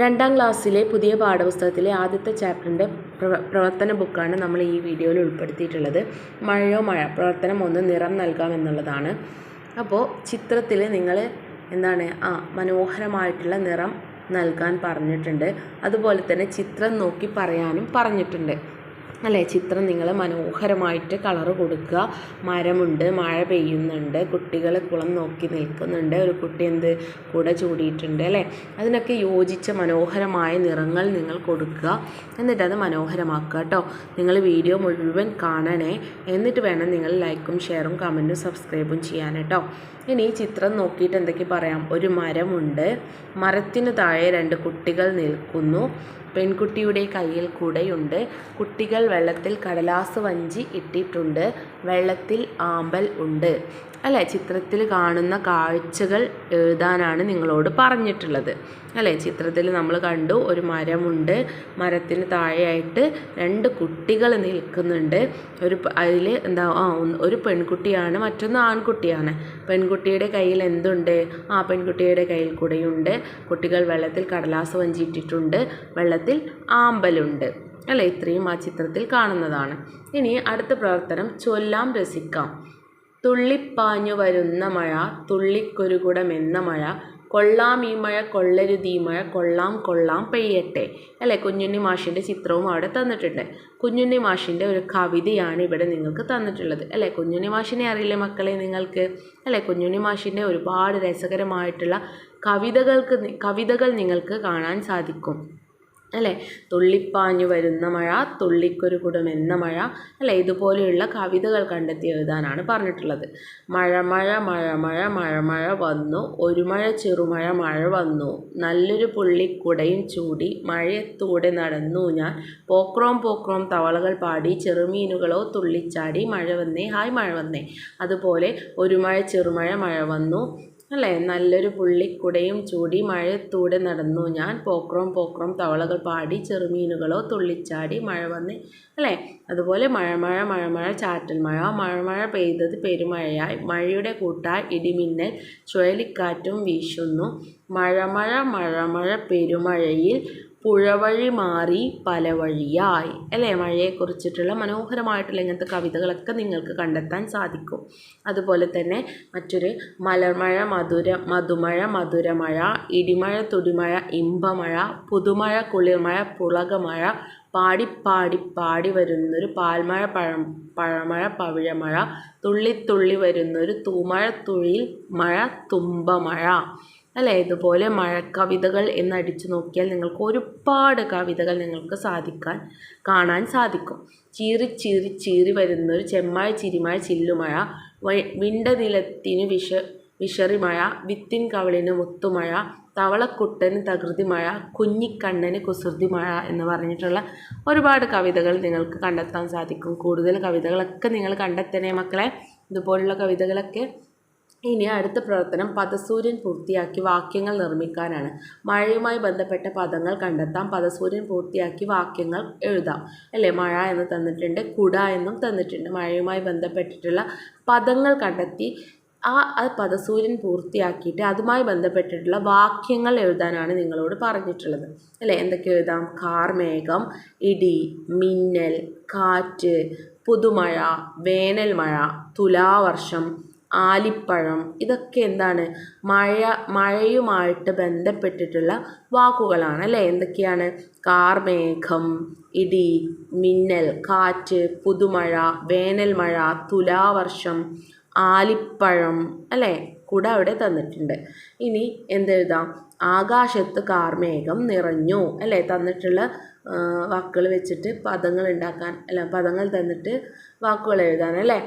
രണ്ടാം ക്ലാസ്സിലെ പുതിയ പാഠപുസ്തകത്തിലെ ആദ്യത്തെ ചാപ്റ്ററിന്റെ പ്രവർത്തന ബുക്കാണ് നമ്മൾ ഈ വീഡിയോയിൽ ഉൾപ്പെടുത്തിയിട്ടുള്ളത്. മഴയോ മഴ പ്രവർത്തനം ഒന്ന് നിറം നൽകാം എന്നുള്ളതാണ്. അപ്പോൾ ചിത്രത്തിൽ നിങ്ങൾ എന്താണ് ആ മനോഹരമായിട്ടുള്ള നിറം നൽകാൻ പറഞ്ഞിട്ടുണ്ട്. അതുപോലെ തന്നെ ചിത്രം നോക്കി പറയാനും പറഞ്ഞിട്ടുണ്ട്. അല്ലേ? ചിത്രം നിങ്ങൾ മനോഹരമായിട്ട് കളറ് കൊടുക്കുക. മരമുണ്ട് മഴ പെയ്യുന്നുണ്ട് കുട്ടികൾ കുളം നോക്കി നിൽക്കുന്നുണ്ട് ഒരു കുട്ടി എന്ത് കൂടെ ചൂടിയിട്ടുണ്ട് അല്ലേ? അതിനൊക്കെ യോജിച്ച മനോഹരമായ നിറങ്ങൾ നിങ്ങൾ കൊടുക്കുക. എന്നിട്ട് അത് മനോഹരമാക്കുക കേട്ടോ. നിങ്ങൾ വീഡിയോ മുഴുവൻ കാണണേ. എന്നിട്ട് വേണം നിങ്ങൾ ലൈക്കും ഷെയറും കമന്റും സബ്സ്ക്രൈബും ചെയ്യാൻ കേട്ടോ. ഇനി ഈ ചിത്രം നോക്കിയിട്ട് എന്തൊക്കെ പറയാം? ഒരു മരമുണ്ട്. മരത്തിന് താഴെ രണ്ട് കുട്ടികൾ നിൽക്കുന്നു. പെൺകുട്ടിയുടെ കയ്യിൽ കുടയുണ്ട്. കുട്ടികൾ വെള്ളത്തിൽ കടലാസ് വഞ്ചി ഇട്ടിട്ടുണ്ട്. വെള്ളത്തിൽ ആമ്പൽ ഉണ്ട്. അല്ലേ? ചിത്രത്തിൽ കാണുന്ന കാഴ്ചകൾ എഴുതാനാണ് നിങ്ങളോട് പറഞ്ഞിട്ടുള്ളത്. അല്ലേ? ചിത്രത്തിൽ നമ്മൾ കണ്ടു ഒരു മരമുണ്ട്. മരത്തിന് താഴെയായിട്ട് രണ്ട് കുട്ടികൾ നിൽക്കുന്നുണ്ട്. ഒരു അതിൽ എന്താ ആ ഒരു പെൺകുട്ടിയാണ് മറ്റൊന്ന് ആൺകുട്ടിയാണ്. പെൺകുട്ടിയുടെ കയ്യിൽ എന്തുണ്ട്? ആ പെൺകുട്ടിയുടെ കയ്യിൽ കുടയുണ്ട്. കുട്ടികൾ വെള്ളത്തിൽ കടലാസ് വഞ്ചിയിട്ടിട്ടുണ്ട് വെള്ളത്തിൽ ആമ്പലുണ്ട്. അല്ലേ? ഇത്രയും ആ ചിത്രത്തിൽ കാണുന്നതാണ്. ഇനി അടുത്ത പ്രവർത്തനം ചൊല്ലാം രസിക്കാം. തുള്ളിപ്പാഞ്ഞു വരുന്ന മഴ തുള്ളിക്കൊരുകുടമെന്ന മഴ കൊള്ളാം ഈ മഴ കൊള്ളരുത് ഈ മഴ കൊള്ളാം കൊള്ളാം പെയ്യട്ടെ. അല്ലേ? കുഞ്ഞുണ്ണി മാഷിന്റെ ചിത്രവും അവിടെ തന്നിട്ടുണ്ട്. കുഞ്ഞുണ്ണി മാഷിന്റെ ഒരു കവിതയാണ് ഇവിടെ നിങ്ങൾക്ക് തന്നിട്ടുള്ളത്. അല്ലേ? കുഞ്ഞുണ്ണി മാഷിനെ അറിയില്ലേ മക്കളെ നിങ്ങൾക്ക്? അല്ലേ? കുഞ്ഞുണ്ണി മാഷിന്റെ ഒരുപാട് രസകരമായിട്ടുള്ള കവിതകൾക്ക് കവിതകൾ നിങ്ങൾക്ക് കാണാൻ സാധിക്കും. അല്ലേ? തുള്ളിപ്പാഞ്ഞു വരുന്ന മഴ തുള്ളിക്കൊരു കുടം എന്ന മഴ അല്ലേ? ഇതുപോലെയുള്ള കവിതകൾ കണ്ടെത്തി എഴുതാനാണ് പറഞ്ഞിട്ടുള്ളത്. മഴ മഴ മഴ മഴ മഴ മഴ വന്നു. ഒരു മഴ ചെറുമഴ മഴ വന്നു. നല്ലൊരു പുള്ളിക്കുടയും ചൂടി മഴയത്തൂടെ നടന്നു ഞാൻ. പോക്രോം പോക്രോം തവളകൾ പാടി ചെറുമീനുകളോ തുള്ളിച്ചാടി മഴ വന്നേ ഹായ് മഴ വന്നേ. അതുപോലെ ഒരു മഴ ചെറുമഴ മഴ വന്നു. അല്ലേ? നല്ലൊരു പുള്ളിക്കുടയും ചൂടി മഴത്തൂടെ നടന്നു. ഞാൻ പോക്രോം പോക്രോം തവളകൾ പാടി ചെറുമീനുകളോ തുള്ളിച്ചാടി മഴ വന്ന് അല്ലേ? അതുപോലെ മഴ മഴ മഴ മഴ ചാറ്റൽ മഴ മഴ മഴ പെയ്തത് പെരുമഴയായി. മഴയുടെ കൂട്ടായി ഇടിമിന്നൽ ചുഴലിക്കാറ്റും വീശുന്നു. മഴമഴ മഴമഴ മഴ മഴ പെരുമഴയിൽ പുഴവഴി മാറി പല വഴിയായി. അല്ലേ? മഴയെക്കുറിച്ചിട്ടുള്ള മനോഹരമായിട്ടുള്ള ഇങ്ങനത്തെ കവിതകളൊക്കെ നിങ്ങൾക്ക് കണ്ടെത്താൻ സാധിക്കും. അതുപോലെ തന്നെ മറ്റൊരു മലമഴ മധുര മധുമഴ മധുരമഴ ഇടിമഴ തുടിമഴ ഇമ്പമഴ പുതുമഴ കുളിർമഴ പുളകമഴ പാടി പാടി പാടി വരുന്നൊരു പാൽമഴ പഴം പഴമഴ പവിഴമഴ തുള്ളി തുള്ളി വരുന്നൊരു തൂമഴ തുഴിൽ മഴ തുമ്പമഴ. അല്ലേ? ഇതുപോലെ മഴക്കവിതകൾ എന്നടിച്ചു നോക്കിയാൽ നിങ്ങൾക്ക് ഒരുപാട് കവിതകൾ നിങ്ങൾക്ക് സാധിക്കാൻ കാണാൻ സാധിക്കും. ചീറി ചീറി ചീറി വരുന്നൊരു ചെമ്മായ ചിരിമഴ ചില്ലുമഴ വിണ്ടനിലത്തിനു വിഷ വിഷ വിഷറിമഴ വിത്തിൻ കവളിന് മുത്തുമഴ തവളക്കുട്ടന് തകൃതി മഴ കുഞ്ഞിക്കണ്ണന് കുസൃതി മഴ എന്ന് പറഞ്ഞിട്ടുള്ള ഒരുപാട് കവിതകൾ നിങ്ങൾക്ക് കണ്ടെത്താൻ സാധിക്കും. കൂടുതൽ കവിതകളൊക്കെ നിങ്ങൾ കണ്ടെത്തണേ മക്കളെ. ഇതുപോലുള്ള കവിതകളൊക്കെ ഇനി അടുത്ത പ്രവർത്തനം പദസൂര്യൻ പൂർത്തിയാക്കി വാക്യങ്ങൾ നിർമ്മിക്കാനാണ്. മഴയുമായി ബന്ധപ്പെട്ട പദങ്ങൾ കണ്ടെത്താം. പദസൂര്യൻ പൂർത്തിയാക്കി വാക്യങ്ങൾ എഴുതാം. അല്ലേ? മഴ എന്ന് തന്നിട്ടുണ്ട് കുട എന്നും തന്നിട്ടുണ്ട്. മഴയുമായി ബന്ധപ്പെട്ടിട്ടുള്ള പദങ്ങൾ കണ്ടെത്തി ആ അത് പദസൂര്യൻ പൂർത്തിയാക്കിയിട്ട് അതുമായി ബന്ധപ്പെട്ടിട്ടുള്ള വാക്യങ്ങൾ എഴുതാനാണ് നിങ്ങളോട് പറഞ്ഞിട്ടുള്ളത്. അല്ലേ? എന്തൊക്കെ എഴുതാം? കാർമേഘം ഇടി മിന്നൽ കാറ്റ് പുതുമഴ വേനൽമഴ തുലാവർഷം ആലിപ്പഴം. ഇതൊക്കെ എന്താണ്? മഴ മഴയുമായിട്ട് ബന്ധപ്പെട്ടിട്ടുള്ള വാക്കുകളാണ് അല്ലേ? എന്തൊക്കെയാണ്? കാർമേഘം ഇടി മിന്നൽ കാറ്റ് പുതുമഴ വേനൽമഴ തുലാവർഷം ആലിപ്പഴം അല്ലേ? കൂടെ അവിടെ തന്നിട്ടുണ്ട്. ഇനി എന്തെഴുതാം? ആകാശത്ത് കാർമേഘം നിറഞ്ഞു അല്ലേ? തന്നിട്ടുള്ള വാക്കുകൾ വെച്ചിട്ട് പദങ്ങൾ ഉണ്ടാക്കാൻ അല്ല പദങ്ങൾ തന്നിട്ട് വാക്കുകൾ എഴുതാൻ അല്ലേ?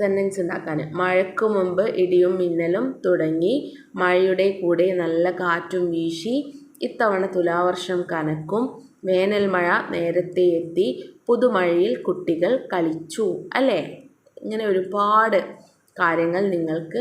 സെന്റൻസ് ഉണ്ടാക്കാൻ മഴയ്ക്ക് മുമ്പ് ഇടിയും മിന്നലും തുടങ്ങി മഴയുടെ കൂടെ നല്ല കാറ്റും വീശി ഇത്തവണ തുലാവർഷം കനക്കും. വേനൽ മഴ നേരത്തെ എത്തി പുതുമഴയിൽ കുട്ടികൾ കളിച്ചു അല്ലേ? ഇങ്ങനെ ഒരുപാട് കാര്യങ്ങൾ നിങ്ങൾക്ക്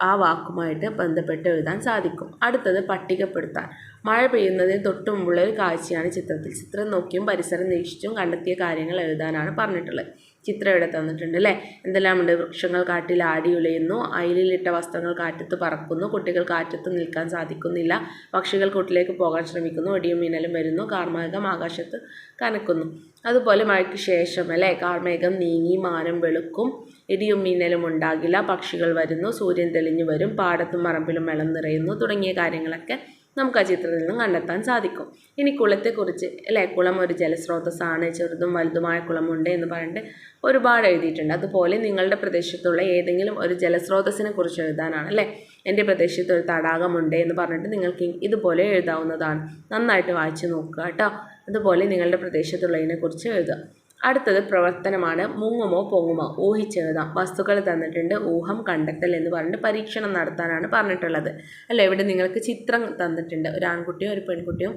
ആ വാക്കുമായിട്ട് ബന്ധപ്പെട്ട് എഴുതാൻ സാധിക്കും. അടുത്തത് പട്ടികപ്പെടുത്താൻ. മഴ പെയ്യുന്നതിന് തൊട്ടു മുമ്പുള്ള ഒരു കാഴ്ചയാണ് ചിത്രത്തിൽ. ചിത്രം നോക്കിയും പരിസരം നിരീക്ഷിച്ചും കണ്ടെത്തിയ കാര്യങ്ങൾ എഴുതാനാണ് പറഞ്ഞിട്ടുള്ളത്. ചിത്രം ഇവിടെ തന്നിട്ടുണ്ട് അല്ലേ? എന്തെല്ലാമുണ്ട് വൃക്ഷങ്ങൾ കാട്ടിൽ ആടി ഉലയുന്നു അയിലിട്ട വസ്ത്രങ്ങൾ കാറ്റത്ത് പറക്കുന്നു. കുട്ടികൾ കാറ്റത്ത് നിൽക്കാൻ സാധിക്കുന്നില്ല. പക്ഷികൾ കൂട്ടിലേക്ക് പോകാൻ ശ്രമിക്കുന്നു. ഒടിയും മിന്നലും വരുന്നു. കാർമേഘം ആകാശത്ത് കനക്കുന്നു. അതുപോലെ മഴയ്ക്ക് ശേഷം അല്ലേ? കാർമേഘം നീങ്ങി മാനം വെളുക്കും. ഇടിയും മിന്നലും ഉണ്ടാകില്ല. പക്ഷികൾ വരുന്നു. സൂര്യൻ തെളിഞ്ഞു വരും. പാടത്തും പറമ്പിലും വെള്ളം നിറയുന്നു. തുടങ്ങിയ കാര്യങ്ങളൊക്കെ നമുക്ക് ആ ചിത്രത്തിൽ നിന്നും കണ്ടെത്താൻ സാധിക്കും. ഇനി കുളത്തെക്കുറിച്ച് അല്ലേ? കുളം ഒരു ജലസ്രോതസ്സാണ് ചെറുതും വലുതുമായ കുളമുണ്ട് എന്ന് പറഞ്ഞിട്ട് ഒരുപാട് എഴുതിയിട്ടുണ്ട്. അതുപോലെ നിങ്ങളുടെ പ്രദേശത്തുള്ള ഏതെങ്കിലും ഒരു ജലസ്രോതസ്സിനെ കുറിച്ച് എഴുതാനാണ് അല്ലേ? എന്റെ പ്രദേശത്ത് ഒരു തടാകമുണ്ട് എന്ന് പറഞ്ഞിട്ട് നിങ്ങൾക്ക് ഇതുപോലെ എഴുതാവുന്നതാണ്. നന്നായിട്ട് വായിച്ചു നോക്കുക കേട്ടോ. അതുപോലെ നിങ്ങളുടെ പ്രദേശത്തുള്ളതിനെക്കുറിച്ച് എഴുതുക. അടുത്തത് പ്രവർത്തനമാണ് മുങ്ങുമോ പൊങ്ങുമോ? ഊഹിച്ചെഴുതാം. വസ്തുക്കൾ തന്നിട്ടുണ്ട് ഊഹം കണ്ടെത്തൽ എന്ന് പറഞ്ഞിട്ട് പരീക്ഷണം നടത്താനാണ് പറഞ്ഞിട്ടുള്ളത്. അല്ലേ? ഇവിടെ നിങ്ങൾക്ക് ചിത്രം തന്നിട്ടുണ്ട്. ഒരു ആൺകുട്ടിയും ഒരു പെൺകുട്ടിയും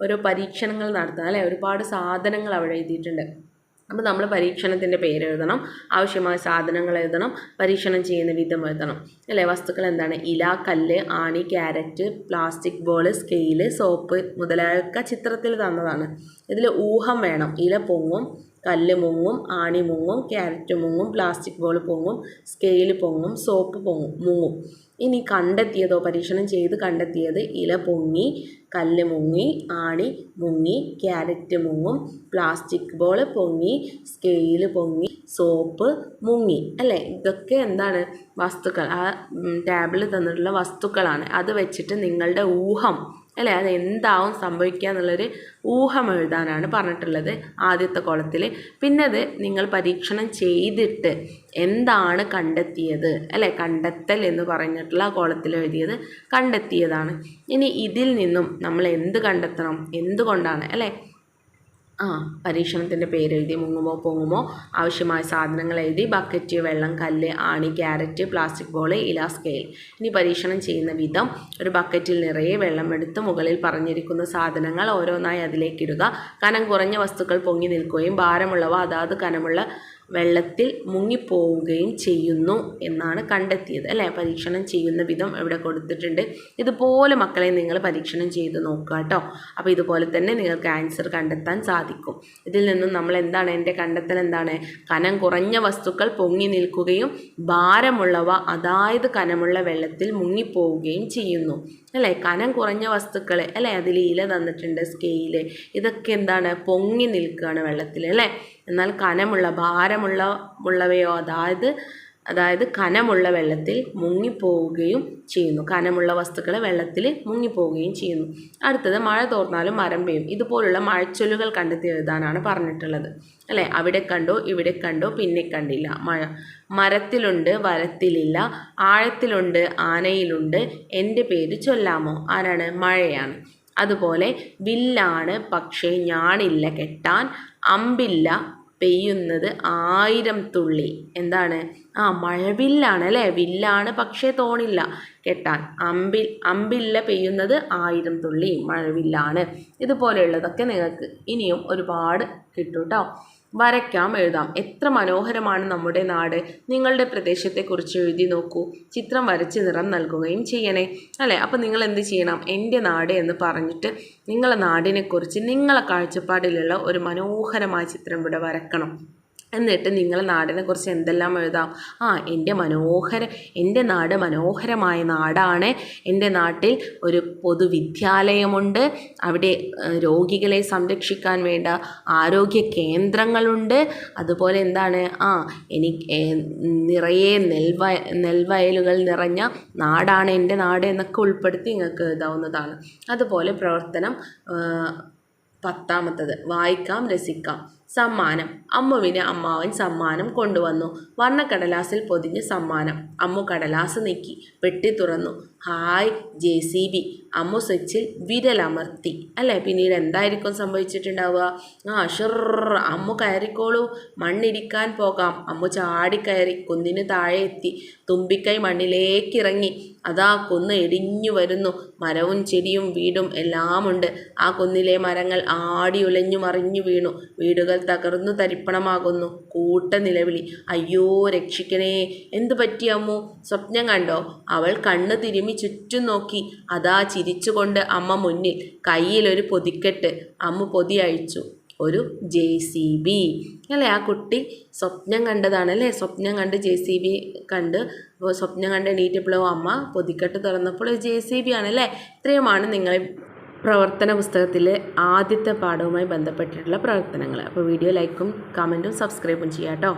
ഓരോ പരീക്ഷണങ്ങൾ നടത്താൻ അല്ലേ? ഒരുപാട് സാധനങ്ങൾ അവിടെ എഴുതിയിട്ടുണ്ട്. അപ്പോൾ നമ്മൾ പരീക്ഷണത്തിന്റെ പേര് എഴുതണം ആവശ്യമായ സാധനങ്ങൾ എഴുതണം പരീക്ഷണം ചെയ്യുന്ന വിധം എഴുതണം. അല്ലേ? വസ്തുക്കൾ എന്താണ്? ഇല കല്ല് ആണി carrot plastic ball scale soap മുതലായൊക്കെ ചിത്രത്തിൽ തന്നതാണ്. ഇതിൽ ഊഹം വേണം. ഇല പൊങ്ങും കല്ല് മുങ്ങും ആണി മുങ്ങും ക്യാരറ്റ് മുങ്ങും പ്ലാസ്റ്റിക് ബോൾ പൊങ്ങും സ്കെയിൽ പൊങ്ങും സോപ്പ് പൊങ്ങും മുങ്ങും. ഇനി കണ്ടെത്തിയതോ പരീക്ഷണം ചെയ്ത് കണ്ടെത്തിയത് ഇല പൊങ്ങി കല്ല് മുങ്ങി ആണി മുങ്ങി ക്യാരറ്റ് മുങ്ങും പ്ലാസ്റ്റിക് ബോൾ പൊങ്ങി സ്കെയിൽ പൊങ്ങി സോപ്പ് മുങ്ങി. അല്ലേ? ഇതൊക്കെ എന്താണ്? വസ്തുക്കൾ. ആ ടാബിൾ തന്നിട്ടുള്ള വസ്തുക്കളാണ്. അത് വെച്ചിട്ട് നിങ്ങളുടെ ഊഹം അല്ലേ? അത് എന്താവും സംഭവിക്കുക എന്നുള്ളൊരു ഊഹം എഴുതാനാണ് പറഞ്ഞിട്ടുള്ളത് ആദ്യത്തെ കോളത്തിൽ പിന്നെ അത് നിങ്ങൾ പരീക്ഷണം ചെയ്തിട്ട് എന്താണ് കണ്ടെത്തിയത്? അല്ലേ? കണ്ടെത്തൽ എന്ന് പറഞ്ഞിട്ടുള്ള കോളത്തിൽ എഴുതിയത് കണ്ടെത്തിയതാണ്. ഇനി ഇതിൽ നിന്നും നമ്മൾ എന്ത് കണ്ടെത്തണം? എന്തുകൊണ്ടാണ്? അല്ലേ? ആ പരീക്ഷണത്തിന്റെ പേരെഴുതി മുങ്ങുമോ പൊങ്ങുമോ? ആവശ്യമായ സാധനങ്ങൾ എഴുതി ബക്കറ്റ് വെള്ളം കല്ല് ആണി ക്യാരറ്റ് പ്ലാസ്റ്റിക് ബോൾ ഇല സ്കെയിൽ ഇനി പരീക്ഷണം ചെയ്യുന്ന വിധം ഒരു ബക്കറ്റിൽ നിറയെ വെള്ളം എടുത്ത് മുകളിൽ പറഞ്ഞിരിക്കുന്ന സാധനങ്ങൾ ഓരോന്നായി അതിലേക്കിടുക കനം കുറഞ്ഞ വസ്തുക്കൾ പൊങ്ങി നിൽക്കുകയും ഭാരമുള്ളവ അതാത് കനമുള്ള വെള്ളത്തിൽ മുങ്ങിപ്പോവുകയും ചെയ്യുന്നു എന്നാണ് കണ്ടെത്തിയത്. അല്ലേ? പരീക്ഷണം ചെയ്യുന്ന വിധം ഇവിടെ കൊടുത്തിട്ടുണ്ട്. ഇതുപോലെ മക്കളെ നിങ്ങൾ പരീക്ഷണം ചെയ്ത് നോക്കുക കേട്ടോ. അപ്പോൾ ഇതുപോലെ തന്നെ നിങ്ങൾക്ക് ആൻസർ കണ്ടെത്താൻ സാധിക്കും. ഇതിൽ നിന്നും നമ്മൾ എന്താണ്? എന്റെ കണ്ടെത്തൽ എന്താണ്? കനം കുറഞ്ഞ വസ്തുക്കൾ പൊങ്ങി നിൽക്കുകയും ഭാരമുള്ളവ അതായത് കനമുള്ള വെള്ളത്തിൽ മുങ്ങിപ്പോവുകയും ചെയ്യുന്നു. അല്ലേ? കനം കുറഞ്ഞ വസ്തുക്കൾ അല്ലേ? അതിൽ ഇല തന്നിട്ടുണ്ട് സ്കെയിൽ. ഇതൊക്കെ എന്താണ്? പൊങ്ങി നിൽക്കുകയാണ് വെള്ളത്തിൽ അല്ലേ? എന്നാൽ കനമുള്ള ഭാരമുള്ള ഉള്ളവയോ അതായത് അതായത് കനമുള്ള വെള്ളത്തിൽ മുങ്ങിപ്പോവുകയും ചെയ്യുന്നു. കനമുള്ള വസ്തുക്കൾ വെള്ളത്തിൽ മുങ്ങിപ്പോവുകയും ചെയ്യുന്നു. അടുത്തത് മഴ തോർന്നാലും മരം പെയ്യും. ഇതുപോലുള്ള മഴച്ചൊല്ലുകൾ കണ്ടെത്തി എഴുതാനാണ് പറഞ്ഞിട്ടുള്ളത്. അല്ലേ? അവിടെ കണ്ടോ ഇവിടെ കണ്ടോ പിന്നെ കണ്ടില്ല. മഴ മരത്തിലുണ്ട് വരത്തിലില്ല ആഴത്തിലുണ്ട് ആനയിലുണ്ട്. എന്റെ പേര് ചൊല്ലാമോ? ആരാണ്? മഴയാണ്. അതുപോലെ വില്ലാണ് പക്ഷേ ഞാണില്ല കെട്ടാൻ അമ്പില്ല പെയ്യുന്നത് ആയിരം തുള്ളി. എന്താണ്? ആ മഴവില്ലാണ് അല്ലേ? വില്ലാണ് പക്ഷേ തോണില്ല. കെട്ടാൻ. അമ്പിൽ അമ്പില്ല പെയ്യുന്നത് ആയിരം തുള്ളി മഴവില്ലാണ്. ഇതുപോലെയുള്ളതൊക്കെ നിങ്ങൾക്ക് ഇനിയും ഒരുപാട് കിട്ടും കേട്ടോ വരയ്ക്കാം എഴുതാം. എത്ര മനോഹരമാണ് നമ്മുടെ നാട്. നിങ്ങളുടെ പ്രദേശത്തെക്കുറിച്ച് എഴുതി നോക്കൂ. ചിത്രം വരച്ച് നിറം നൽകുകയും ചെയ്യണേ. അല്ലേ? അപ്പോൾ നിങ്ങൾ എന്ത് ചെയ്യണം? എന്റെ നാട് എന്ന് പറഞ്ഞിട്ട് നിങ്ങളെ നാടിനെക്കുറിച്ച് നിങ്ങളെ കാഴ്ചപ്പാടിലുള്ള ഒരു മനോഹരമായ ചിത്രം ഇവിടെ വരക്കണം. എന്നിട്ട് നിങ്ങളെ നാടിനെക്കുറിച്ച് എന്തെല്ലാം എഴുതാം? ആ എന്റെ മനോഹര എന്റെ നാട് മനോഹരമായ നാടാണ്. എന്റെ നാട്ടിൽ ഒരു പൊതുവിദ്യാലയമുണ്ട്. അവിടെ രോഗികളെ സംരക്ഷിക്കാൻ വേണ്ട ആരോഗ്യ കേന്ദ്രങ്ങളുണ്ട്. അതുപോലെ എന്താണ്? ആ എനിക്ക് നിറയെ നെൽവ നെൽവയലുകൾ നിറഞ്ഞ നാടാണ് എന്റെ നാട് എന്നൊക്കെ ഉൾപ്പെടുത്തി നിങ്ങൾക്ക് എഴുതാവുന്നതാണ്. അതുപോലെ പ്രവർത്തനം പത്താമത്തത് വായിക്കാം രസിക്കാം. സമ്മാനം. അമ്മുവിന് അമ്മാവൻ സമ്മാനം കൊണ്ടുവന്നു. വർണക്കടലാസിൽ പൊതിഞ്ഞ് സമ്മാനം. അമ്മു കടലാസ് നീക്കി പെട്ടി തുറന്നു. Hi J C B. Ammu സ്വിച്ചിൽ വിരലമർത്തി. അല്ലേ പിന്നീട് എന്തായിരിക്കും സംഭവിച്ചിട്ടുണ്ടാവുക? ആ ഷുർ അമ്മു കയറിക്കോളൂ. മണ്ണിരിക്കാൻ പോകാം. അമ്മു ചാടിക്കയറി കുന്നിന് താഴെ എത്തി. തുമ്പിക്കൈ മണ്ണിലേക്കിറങ്ങി അതാ കുന്ന് എടിഞ്ഞു വരുന്നു. മരവും ചെടിയും വീടും എല്ലാമുണ്ട്. ആ കുന്നിലെ മരങ്ങൾ ആടി ഉലഞ്ഞു മറിഞ്ഞു വീണു. വീടുകൾ തകർന്നു തരിപ്പണമാകുന്നു. കൂട്ട നിലവിളി. അയ്യോ രക്ഷിക്കണേ. എന്തു പറ്റിയമ്മോ സ്വപ്നം കണ്ടോ? അവൾ കണ്ണ് തിരുമി ചുറ്റും നോക്കി. അതാ ചിരിച്ചുകൊണ്ട് അമ്മ മുന്നിൽ കയ്യിലൊരു പൊതിക്കെട്ട്. അമ്മ പൊതി അഴിച്ചു. ഒരു ജെ സി ബി. അല്ലേ ആ കുട്ടി സ്വപ്നം കണ്ടതാണ് അല്ലേ സ്വപ്നം കണ്ട് ജെ സി ബി കണ്ട് സ്വപ്നം കണ്ട് എണീറ്റപ്പോഴോ അമ്മ പൊതിക്കെട്ട് തുറന്നപ്പോൾ ജെ സി ബി ആണ് അല്ലേ ഇത്രയുമാണ് നിങ്ങൾ പ്രവർത്തന പുസ്തകത്തിലെ ആദ്യത്തെ പാഠവുമായി ബന്ധപ്പെട്ടിട്ടുള്ള പ്രവർത്തനങ്ങൾ. അപ്പോൾ വീഡിയോ ലൈക്കും കമന്റും സബ്സ്ക്രൈബും ചെയ്യാം കേട്ടോ